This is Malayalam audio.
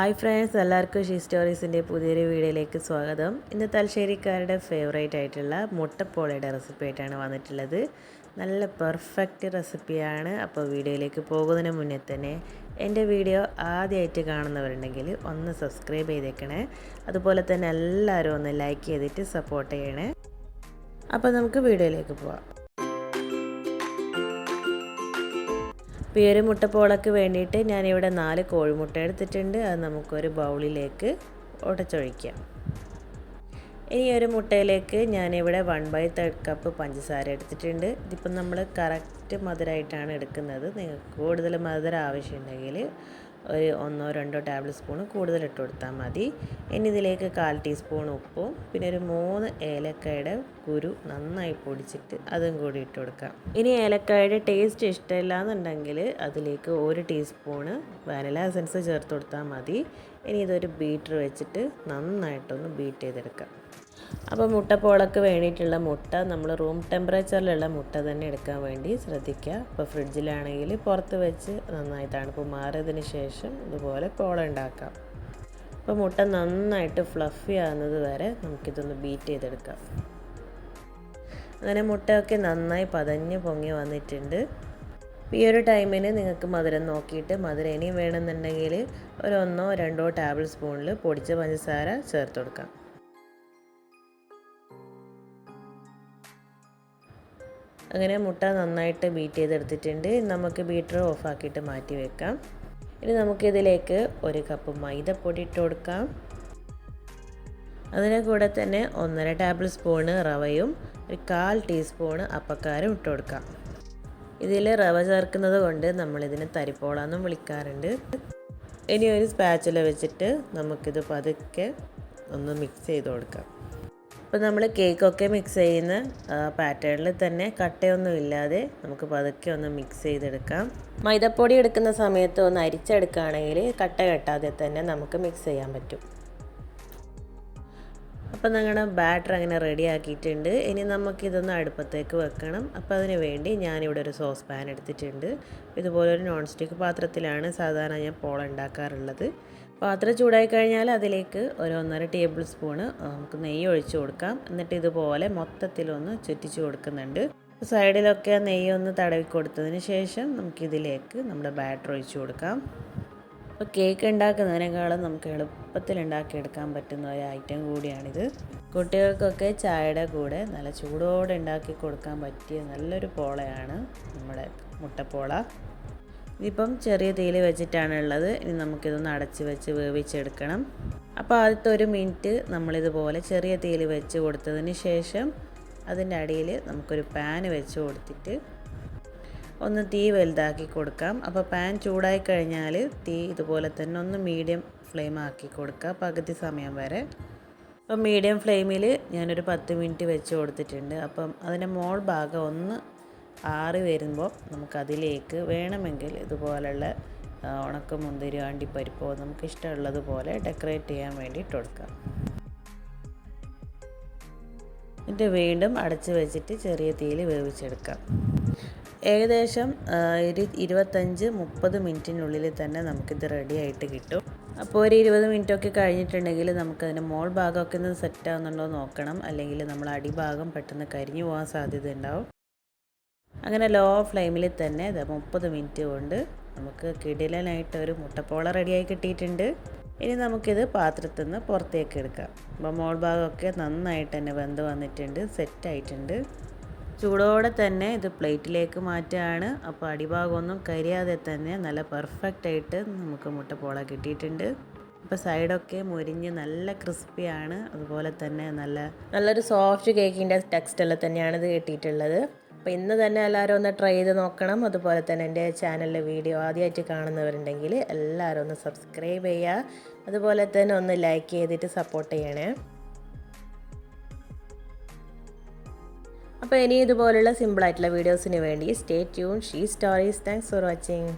ഹായ് ഫ്രണ്ട്സ് എല്ലാവർക്കും ഷീ സ്റ്റോറീസിന്റെ പുതിയൊരു വീഡിയോയിലേക്ക് സ്വാഗതം. ഇന്ന് തലശ്ശേരിക്കാരുടെ ഫേവറേറ്റ് ആയിട്ടുള്ള മുട്ടപ്പോളയുടെ റെസിപ്പി ആയിട്ടാണ് വന്നിട്ടുള്ളത്. നല്ല പെർഫെക്റ്റ് റെസിപ്പിയാണ് അപ്പോൾ വീഡിയോയിലേക്ക് പോകുന്നതിന് മുന്നേ തന്നെ എന്റെ വീഡിയോ ആദ്യമായിട്ട് കാണുന്നവരുണ്ടെങ്കിൽ ഒന്ന് സബ്സ്ക്രൈബ് ചെയ്തേക്കണേ. അതുപോലെ തന്നെ എല്ലാവരും ഒന്ന് ലൈക്ക് ചെയ്തിട്ട് സപ്പോർട്ട് ചെയ്യണേ. അപ്പോൾ നമുക്ക് വീഡിയോയിലേക്ക് പോവാം. അപ്പോൾ ഈ ഒരു മുട്ടപ്പോളക്ക് വേണ്ടിയിട്ട് ഞാനിവിടെ നാല് കോഴിമുട്ട എടുത്തിട്ടുണ്ട്. അത് നമുക്കൊരു ബൗളിലേക്ക് ഉടച്ചൊഴിക്കാം. ഇനി ഒരു മുട്ടയിലേക്ക് ഞാനിവിടെ വൺ ബൈ തേർഡ് കപ്പ് പഞ്ചസാര എടുത്തിട്ടുണ്ട്. ഇതിപ്പം നമ്മൾ കറക്റ്റ് മധുരമായിട്ടാണ് എടുക്കുന്നത്. നിങ്ങൾക്ക് കൂടുതൽ മധുരം ആവശ്യമുണ്ടെങ്കിൽ ഒരു ഒന്നോ രണ്ടോ ടേബിൾ സ്പൂൺ കൂടുതൽ ഇട്ട് കൊടുത്താൽ മതി. ഇനി ഇതിലേക്ക് കാൽ ടീസ്പൂൺ ഉപ്പും പിന്നെ ഒരു മൂന്ന് ഏലക്കായുടെ കുരു നന്നായി പൊടിച്ചിട്ട് അതും കൂടി ഇട്ട് കൊടുക്കാം. ഇനി ഏലക്കായുടെ ടേസ്റ്റ് ഇഷ്ടമില്ല എന്നുണ്ടെങ്കിൽ അതിലേക്ക് ഒരു ടീസ്പൂണ് വാനില എസൻസ് ചേർത്ത് കൊടുത്താൽ മതി. ഇനി ഇതൊരു ബീറ്റർ വെച്ചിട്ട് നന്നായിട്ടൊന്ന് ബീറ്റ് ചെയ്തെടുക്കാം. അപ്പോൾ മുട്ടപ്പോളക്ക് വേണ്ടിയിട്ടുള്ള മുട്ട നമ്മൾ റൂം ടെമ്പറേച്ചറിലുള്ള മുട്ട തന്നെ എടുക്കാൻ വേണ്ടി ശ്രദ്ധിക്കുക. അപ്പോൾ ഫ്രിഡ്ജിലാണെങ്കിൽ പുറത്ത് വെച്ച് നന്നായി തണുപ്പ് മാറിയതിന് ശേഷം ഇതുപോലെ പോള ഉണ്ടാക്കാം. അപ്പോൾ മുട്ട നന്നായിട്ട് ഫ്ലഫി ആകുന്നത് വരെ നമുക്കിതൊന്ന് ബീറ്റ് ചെയ്തെടുക്കാം. അങ്ങനെ മുട്ടയൊക്കെ നന്നായി പതഞ്ഞ് പൊങ്ങി വന്നിട്ടുണ്ട്. ഈ ഒരു ടൈമിന് നിങ്ങൾക്ക് മധുരം നോക്കിയിട്ട് മധുരം ഇനിയും വേണമെന്നുണ്ടെങ്കിൽ ഒരു ഒന്നോ രണ്ടോ ടേബിൾ സ്പൂണിൽ പൊടിച്ച പഞ്ചസാര ചേർത്ത് കൊടുക്കാം. അങ്ങനെ മുട്ട നന്നായിട്ട് ബീറ്റ് ചെയ്തെടുത്തിട്ടുണ്ട്. നമുക്ക് ബീറ്റർ ഓഫാക്കിയിട്ട് മാറ്റി വെക്കാം. ഇനി നമുക്കിതിലേക്ക് ഒരു കപ്പ് മൈദപ്പൊടി ഇട്ട് കൊടുക്കാം. അതിന് കൂടെ തന്നെ ഒന്നര ടേബിൾ സ്പൂണ് റവയും ഒരു കാൽ ടീസ്പൂണ് അപ്പക്കാരും ഇട്ട് കൊടുക്കാം. ഇതിൽ റവ ചേർക്കുന്നത് കൊണ്ട് നമ്മളിതിന് തരിപ്പോളാന്നും വിളിക്കാറുണ്ട്. ഇനി ഒരു സ്പാച്ചില വെച്ചിട്ട് നമുക്കിത് പതുക്കെ ഒന്ന് മിക്സ് ചെയ്ത് കൊടുക്കാം. അപ്പോൾ നമ്മൾ കേക്കൊക്കെ മിക്സ് ചെയ്യുന്ന പാറ്റേണിൽ തന്നെ കട്ടയൊന്നും ഇല്ലാതെ നമുക്ക് പതുക്കെ ഒന്ന് മിക്സ് ചെയ്തെടുക്കാം. മൈദപ്പൊടി എടുക്കുന്ന സമയത്ത് ഒന്ന് അരിച്ചെടുക്കുകയാണെങ്കിൽ കട്ട കെട്ടാതെ തന്നെ നമുക്ക് മിക്സ് ചെയ്യാൻ പറ്റും. അപ്പോൾ ഞങ്ങളുടെ ബാറ്റർ അങ്ങനെ റെഡി ആക്കിയിട്ടുണ്ട്. ഇനി നമുക്കിതൊന്ന് അടുപ്പത്തേക്ക് വെക്കണം. അപ്പോൾ അതിന് വേണ്ടി ഞാനിവിടെ ഒരു സോസ് പാൻ എടുത്തിട്ടുണ്ട്. ഇതുപോലെ ഒരു നോൺ സ്റ്റിക്ക് പാത്രത്തിലാണ് സാധാരണ ഞാൻ പോള ഉണ്ടാക്കാറുള്ളത്. പാത്രം ചൂടായി കഴിഞ്ഞാൽ അതിലേക്ക് ഒരു ഒന്നര ടേബിൾ സ്പൂണ് നമുക്ക് നെയ്യ് ഒഴിച്ചു കൊടുക്കാം. എന്നിട്ട് ഇതുപോലെ മൊത്തത്തിലൊന്ന് ചുറ്റിച്ച് കൊടുക്കുന്നുണ്ട്. സൈഡിലൊക്കെ നെയ്യ് ഒന്ന് തടവി കൊടുത്തതിന് ശേഷം നമുക്കിതിലേക്ക് നമ്മുടെ ബാറ്റർ ഒഴിച്ചു കൊടുക്കാം. അപ്പോൾ കേക്ക് ഉണ്ടാക്കുന്നതിനേക്കാളും നമുക്ക് എളുപ്പത്തിൽ ഉണ്ടാക്കിയെടുക്കാൻ പറ്റുന്ന ഒരു ഐറ്റം കൂടിയാണിത്. കുട്ടികൾക്കൊക്കെ ചായയുടെ കൂടെ നല്ല ചൂടോടെ ഉണ്ടാക്കി കൊടുക്കാൻ പറ്റിയ നല്ലൊരു പോളയാണ് നമ്മുടെ മുട്ടപ്പോള. ഇതിപ്പം ചെറിയ തീയിൽ വെച്ചിട്ടാണ് ഉള്ളത്. ഇനി നമുക്കിതൊന്ന് അടച്ച് വെച്ച് വേവിച്ചെടുക്കണം. അപ്പോൾ ആദ്യത്തെ ഒരു മിനിറ്റ് നമ്മളിതുപോലെ ചെറിയ തീയിൽ വെച്ച് കൊടുത്തതിന് ശേഷം അതിന്റെ അടിയിൽ നമുക്കൊരു പാന് വെച്ച് കൊടുത്തിട്ട് ഒന്ന് തീ വലുതാക്കി കൊടുക്കാം. അപ്പോൾ പാൻ ചൂടായി കഴിഞ്ഞാൽ തീ ഇതുപോലെ തന്നെ ഒന്ന് മീഡിയം ഫ്ലെയിം ആക്കി കൊടുക്കുക പകുതി സമയം വരെ. അപ്പം മീഡിയം ഫ്ലെയിമിൽ ഞാനൊരു പത്ത് മിനിറ്റ് വെച്ച് കൊടുത്തിട്ടുണ്ട്. അപ്പം അതിന്റെ മോൾ ഭാഗം ഒന്ന് ആറി വരുമ്പോൾ നമുക്കതിലേക്ക് വേണമെങ്കിൽ ഇതുപോലുള്ള ഉണക്ക മുന്തിരി അണ്ടിപ്പരിപ്പോ നമുക്ക് ഇഷ്ടമുള്ളതുപോലെ ഡെക്കറേറ്റ് ചെയ്യാൻ വേണ്ടിയിട്ട് കൊടുക്കാം. എന്നിട്ട് വീണ്ടും അടച്ച് വെച്ചിട്ട് ചെറിയ തീയിൽ വേവിച്ചെടുക്കാം. ഏകദേശം ഒരു ഇരുപത്തഞ്ച് മുപ്പത് മിനിറ്റിനുള്ളിൽ തന്നെ നമുക്കിത് റെഡി ആയിട്ട് കിട്ടും. അപ്പോൾ ഒരു ഇരുപത് മിനിറ്റൊക്കെ കഴിഞ്ഞിട്ടുണ്ടെങ്കിൽ നമുക്കതിന്റെ മോൾ ഭാഗമൊക്കെ ഒന്ന് സെറ്റ് ആവുന്നുണ്ടോ നോക്കണം. അല്ലെങ്കിൽ നമ്മൾ അടിഭാഗം പെട്ടെന്ന് കരിഞ്ഞു പോകാൻ സാധ്യത ഉണ്ടാവും. അങ്ങനെ ലോ ഫ്ലെയിമിൽ തന്നെ മുപ്പത് മിനിറ്റ് കൊണ്ട് നമുക്ക് കിടിലനായിട്ട് ഒരു മുട്ടപ്പോള റെഡിയായി കിട്ടിയിട്ടുണ്ട്. ഇനി നമുക്കിത് പാത്രത്തിൽ നിന്ന് പുറത്തേക്ക് എടുക്കാം. അപ്പോൾ മോൾ ഭാഗമൊക്കെ നന്നായിട്ട് തന്നെ വെന്ത് വന്നിട്ടുണ്ട് സെറ്റായിട്ടുണ്ട് ചൂടോടെ തന്നെ ഇത് പ്ലേറ്റിലേക്ക് മാറ്റുകയാണ് അപ്പോൾ അടിഭാഗമൊന്നും കരിയാതെ തന്നെ നല്ല പെർഫെക്റ്റ് ആയിട്ട് നമുക്ക് മുട്ടപ്പോള കിട്ടിയിട്ടുണ്ട്. ഇപ്പോൾ സൈഡൊക്കെ മുരിഞ്ഞ് നല്ല ക്രിസ്പിയാണ് അതുപോലെ തന്നെ നല്ല നല്ലൊരു സോഫ്റ്റ് കേക്കിന്റെ ടെക്സ്റ്റെല്ലാം തന്നെയാണ് ഇത് കിട്ടിയിട്ടുള്ളത്. അപ്പോൾ ഇന്ന് തന്നെ എല്ലാവരും ഒന്ന് ട്രൈ ചെയ്ത് നോക്കണം. അതുപോലെ തന്നെ എന്റെ ചാനലിലെ വീഡിയോ ആദ്യമായിട്ട് കാണുന്നവരുണ്ടെങ്കിൽ എല്ലാവരും ഒന്ന് സബ്സ്ക്രൈബ് ചെയ്യുക. അതുപോലെ തന്നെ ഒന്ന് ലൈക്ക് ചെയ്തിട്ട് സപ്പോർട്ട് ചെയ്യണേ. അപ്പോൾ ഇനി ഇതുപോലുള്ള സിമ്പിളായിട്ടുള്ള വീഡിയോസിന് വേണ്ടി stay tune she stories thanks for watching